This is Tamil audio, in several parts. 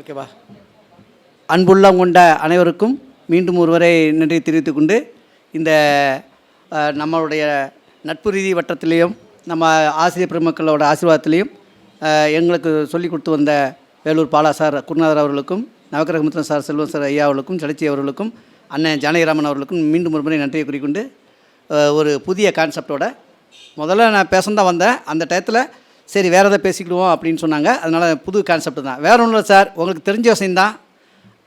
ஓகேவா? அன்புள்ளம் கொண்ட அனைவருக்கும் மீண்டும் ஒருவரை நன்றி தெரிவித்து கொண்டு இந்த நம்மளுடைய நட்பு ரீதி வட்டத்திலையும் நம்ம ஆசிரியர் பெருமக்களோட ஆசீர்வாதத்திலையும் எங்களுக்கு சொல்லிக் கொடுத்து வந்த வேலூர் பாலா சார் குருநாதர் அவர்களுக்கும் நவக்கிரகமுத்திரன் சார் செல்வம் சார் ஐயா அவர்களுக்கும் சடச்சி அவர்களுக்கும் அண்ணன் ஜானகிராமன் அவர்களுக்கும் மீண்டும் ஒரு முறை நன்றியை குறிக்கொண்டு ஒரு புதிய கான்செப்டோட முதல்ல நான் பேச தான் வந்தேன். அந்த டயத்தில் சரி வேறு எதாவது பேசிக்கிடுவோம் அப்படின்னு சொன்னாங்க. அதனால் புது கான்செப்ட் தான். வேற ஒன்றும் இல்லை சார். உங்களுக்கு தெரிஞ்ச விஷயந்தான்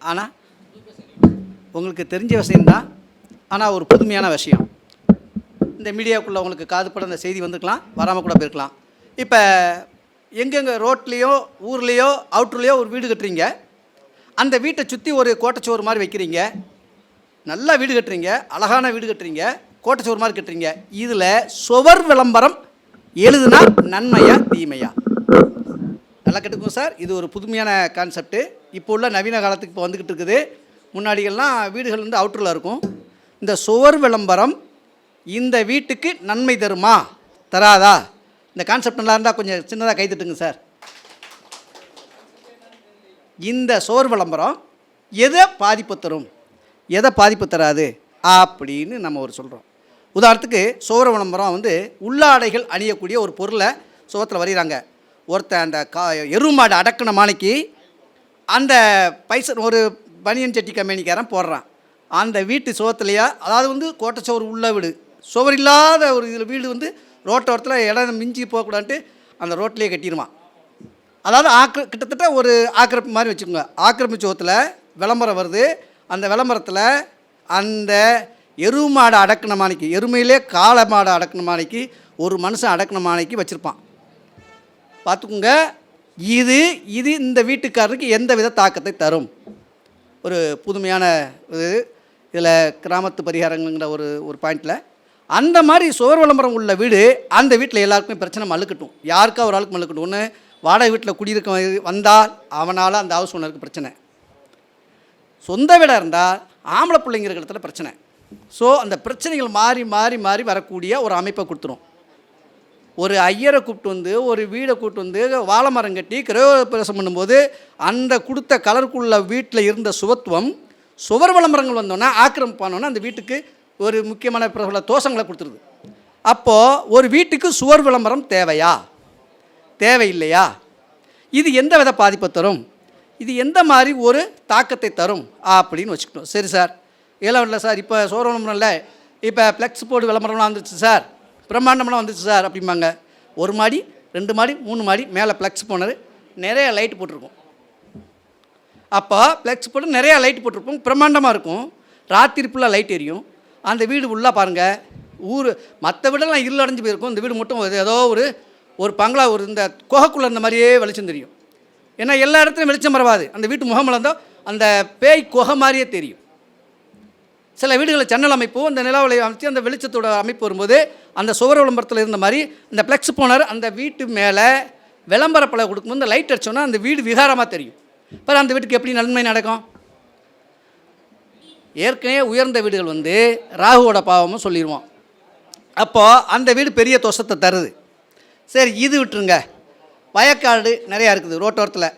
ஆனால் உங்களுக்கு தெரிஞ்ச விஷயந்தான் ஆனால் ஒரு புதுமையான விஷயம். இந்த மீடியாவுக்குள்ளே உங்களுக்கு காதுப்பட அந்த செய்தி வந்துருக்கலாம். வராமல் கூட போயிருக்கலாம். இப்போ எங்கெங்கே ரோட்லேயோ ஊர்லேயோ அவுட்ருலேயோ ஒரு வீடு கட்டுறீங்க. அந்த வீட்டை சுற்றி ஒரு கோட்டைச்சுவர் மாதிரி வைக்கிறீங்க. நல்லா வீடு கட்டுறீங்க. அழகான வீடு கட்டுறீங்க. கோட்டைச்சுவர் மாதிரி கட்டுறீங்க. இதில் சுவர் விளம்பரம் எழுதுனா நன்மையா தீமையா? நல்லா கேட்டுக்கோங்க சார். இது ஒரு புதுமையான கான்செப்ட்டு இப்போ உள்ள நவீன காலத்துக்கு இப்போ வந்துக்கிட்டு இருக்குது. முன்னாடிகள்லாம் வீடுகள் வந்து அவுட்டரில் இருக்கும். இந்த சுவர் விளம்பரம் இந்த வீட்டுக்கு நன்மை தருமா? தராதா? இந்த கான்செப்ட் நல்லா இருந்தால் கொஞ்சம் சின்னதாக கை தட்டுங்க சார். இந்த சோர் விளம்பரம் எதை பாதிப்பு தரும்? எதை பாதிப்பு தராது? அப்படின்னு நம்ம ஒரு சொல்கிறோம் உதாரணத்துக்கு சுவர் விளம்பரம் வந்து உள்ளாடைகள் அணியக்கூடிய ஒரு பொருளை சுவத்தில் வரைகிறாங்க ஒருத்தன் அந்த கா எருமாடு அடக்கின மாலைக்கு அந்த பைச ஒரு பனியன் சட்டி கம்பெனிக்காரன் போடுறான். அந்த வீட்டு சுவத்துலையா அதாவது வந்து கோட்டை சுவர் உள்ள வீடு. சுவர் இல்லாத ஒரு இதில் வீடு வந்து ரோட்டோரத்தில் இடம் மிஞ்சி போகக்கூடாதுன்ட்டு அந்த ரோட்லேயே கட்டிடுவான் அதாவது ஆக்கிர கிட்டத்தட்ட ஒரு ஆக்கிரமிப்பு மாதிரி வச்சுக்கோங்க. ஆக்கிரமிப்பு சுவத்தில் விளம்பரம் வருது. அந்த விளம்பரத்தில் அந்த எருவு மாடை அடக்கின மாணிக்கு எருமையிலே காளை மாடை அடக்கின மாணிக்கு ஒரு மனுஷன் அடக்கின மாணிக்கு வச்சுருப்பான். பார்த்துக்குங்க இது இது இந்த வீட்டுக்காரருக்கு எந்த வித தாக்கத்தை தரும்? ஒரு புதுமையான இது இதில் கிராமத்து பரிகாரங்கிற ஒரு ஒரு பாயிண்டில் அந்த மாதிரி சுவர் விளம்பரம் உள்ள வீடு அந்த வீட்டில் எல்லாருக்குமே பிரச்சனை மழுக்கட்டும் யாருக்கா ஒரு ஆளுக்கு மழுக்கட்டும் ஒன்று வாடகை வீட்டில் குடியிருக்க வந்தால் அவனால் அந்த ஹவுஸ் ஓனருக்கு பிரச்சனை. சொந்த வீடாக இருந்தால் ஆம்பளை பிள்ளைங்கிற இடத்துல பிரச்சனை. ஸோ அந்த பிரச்சனைகள் மாறி மாறி மாறி வரக்கூடிய ஒரு அமைப்பை கொடுத்துரும். ஒரு ஐயரை கூப்பிட்டு வந்து ஒரு வீடை கூப்பிட்டு வந்து வாழை மரம் கட்டி கிரகப்பிரவேசம் பண்ணும்போது அந்த கொடுத்த கலருக்குள்ள வீட்டில் இருந்த சுவத்துவம் சுவர் விளம்பரங்கள் வந்தோன்னே ஆக்கிரமிப்பானோன்னா அந்த வீட்டுக்கு ஒரு முக்கியமான பிரபல தோஷங்களை கொடுத்துருது. அப்போது ஒரு வீட்டுக்கு சுவர் விளம்பரம் தேவையா? தேவையில்லையா? இது எந்த வித பாதிப்பை தரும்? இது எந்த மாதிரி ஒரு தாக்கத்தை தரும்? அப்படின்னு வச்சுக்கணும் சரி சார். இதெல்லாம் இல்லை சார் இப்போ சோறு இல்லை இப்போ ஃப்ளெக்ஸ் போர்டு விளம்பரம்லாம் வந்துச்சு சார். பிரம்மாண்டம்லாம் வந்துச்சு சார் அப்படிம்பாங்க. ஒரு மாடி ரெண்டு மாடி மூணு மாடி மேலே ஃப்ளெக்ஸ் போனது நிறைய லைட் போட்டிருக்கும். அப்போ ஃப்ளெக்ஸ் போட்டு நிறையா லைட் போட்டிருப்போம் பிரம்மாண்டமாக இருக்கும். ராத்திரி ஃபுல்லாக லைட் எரியும். அந்த வீடு ஃபுல்லாக பாருங்கள் ஊர் மற்ற வீடெல்லாம் இருள் அடைஞ்சு போயிருக்கும். இந்த வீடு மட்டும் ஏதோ ஒரு ஒரு பங்களா ஒரு இந்த குகைக்குள்ளே இந்த மாதிரியே வெளிச்சம் தெரியும். ஏன்னா எல்லா இடத்துலையும் வெளிச்சம் பரவாது அந்த வீட்டு முகம் இருந்தால் அந்த பேய் குகை மாதிரியே தெரியும். சில வீடுகளில் ஜன்னல் அமைப்பு அந்த நிலாவலை அமைச்சு அந்த வெளிச்சத்தோட அமைப்பு வரும்போது அந்த சுவர் விளம்பரத்தில் இருந்த மாதிரி அந்த ஃப்ளெக்ஸ் போனர். அந்த வீட்டு மேலே விளம்பர பலகை கொடுக்கும்போது இந்த லைட் அடிச்சோன்னா அந்த வீடு விகாரமாக தெரியும். இப்போ அந்த வீட்டுக்கு எப்படி நன்மை நடக்கும்? ஏற்கனவே உயர்ந்த வீடுகள் வந்து ராகுவோட பாவமும் சொல்லிடுவோம் அப்போது அந்த வீடு பெரிய தோஷத்தை தருது. சரி இது விட்டுருங்க. வயக்காடு நிறையா இருக்குது ரோட்டோரத்தில்.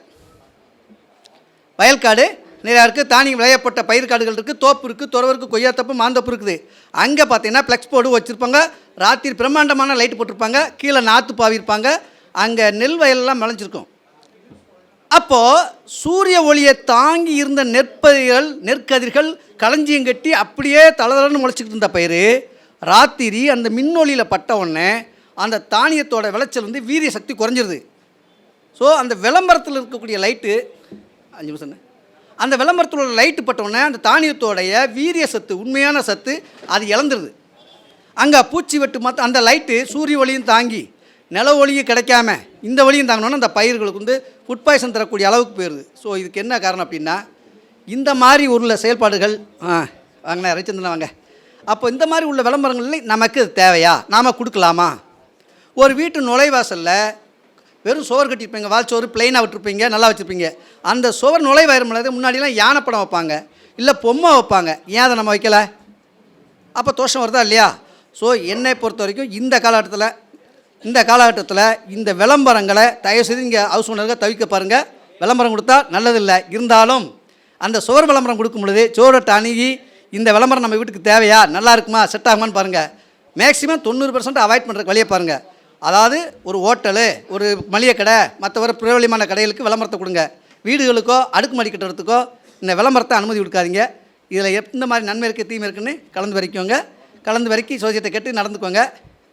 வயல்காடு நிறையா இருக்குது தானியம் விளையப்பட்ட பயிர்காடுகள் இருக்குது தோப்பு இருக்குது துறவருக்கு கொய்யாத்தப்பு மாந்தப்பு இருக்குது. அங்கே பார்த்தீங்கன்னா ஃப்ளெக்ஸ் போர்டு வச்சுருப்பாங்க. ராத்திரி பிரம்மாண்டமான லைட் போட்டிருப்பாங்க. கீழே நாற்று பாவிருப்பாங்க அங்கே நெல் வயலெல்லாம் விளைஞ்சிருக்கும் அப்போது சூரிய ஒளியை தாங்கி இருந்த நெற்பயிர்கள் நெற்கதிர்கள் களஞ்சியம் கட்டி அப்படியே தளதளன்னு முளைச்சிக்கிட்டு இருந்த பயிர் ராத்திரி அந்த மின்னொலியில் பட்ட உடனே அந்த தானியத்தோட விளைச்சல் வந்து வீரிய சக்தி குறைஞ்சிருது. ஸோ அந்த விளம்பரத்தில் இருக்கக்கூடிய லைட்டு அஞ்சு நிமிஷம் அந்த விளம்பரத்தில் உள்ள லைட்டு பட்டவுடனே அந்த தானியத்தோடைய வீரிய சத்து உண்மையான சத்து அது இழந்துருது. அங்கே பூச்சி வெட்டு மற்ற அந்த லைட்டு சூரிய ஒளியும் தாங்கி நில ஒளியும் கிடைக்காம இந்த ஒளியும் தாங்கினோன்னா அந்த பயிர்களுக்கு வந்து ஃபுட் பாய்சன் தரக்கூடிய அளவுக்கு போயிடுது ஸோ இதுக்கு என்ன காரணம் அப்படின்னா இந்த மாதிரி உள்ள செயல்பாடுகள் ஆ வாங்கண்ணே ரவிச்சந்திரன் வாங்க. அப்போ இந்த மாதிரி உள்ள விளம்பரங்களில் நமக்கு தேவையா? நாம் கொடுக்கலாமா? ஒரு வீட்டு நுழைவாசலில் வெறும் சோறு கட்டியிருப்பீங்க வால் சோறு பிளெயினாக விட்டுருப்பீங்க நல்லா வச்சுருப்பீங்க. அந்த சுவர் நுழைவாயிரம் முன்னாடிலாம் யானை படம் வைப்பாங்க இல்லை பொம்மை வைப்பாங்க. ஏன் அதை நம்ம வைக்கல? அப்போ தோஷம் வருதா இல்லையா? ஸோ என்னை பொறுத்த வரைக்கும் இந்த காலகட்டத்தில் இந்த காலகட்டத்தில் இந்த விளம்பரங்களை தயவுசெய்து இங்கே ஹவுஸ் ஓனருக்கு தவிக்க பாருங்கள் விளம்பரம் கொடுத்தா நல்லதில்லை. இருந்தாலும் அந்த சுவர் விளம்பரம் கொடுக்கும் பொழுது சுவரொட்டை அணுகி இந்த விளம்பரம் நம்ம வீட்டுக்கு தேவையா? நல்லா இருக்குமா? செட் ஆகுமான்னு பாருங்கள் மேக்ஸிமம் தொண்ணூறு பர்சன்ட் அவாய்ட் பண்ணுற வழியை பாருங்கள் அதாவது ஒரு ஹோட்டலு ஒரு மளிகை கடை மற்றவர் பிரபலமான பிரபலியமான கடைகளுக்கு விளம்பரத்தை கொடுங்க. வீடுகளுக்கோ அடுக்குமாடி கட்டுறதுக்கோ இந்த விளம்பரத்தை அனுமதி கொடுக்காதீங்க. இதில் எந்த மாதிரி நன்மை இருக்குது தீமை இருக்குன்னு கலந்து வரைக்குங்க. கலந்து வரைக்கும் சோசியத்தை கேட்டு நடந்துக்கோங்க.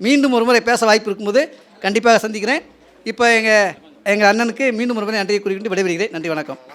மீண்டும் ஒரு முறை பேச வாய்ப்பு இருக்கும்போது கண்டிப்பாக சந்திக்கிறேன். இப்போ எங்கள் எங்கள் அண்ணனுக்கு மீண்டும் ஒரு முறை நன்றியை குறிப்பிட்டு விடைபெறுகிறேன். நன்றி வணக்கம்.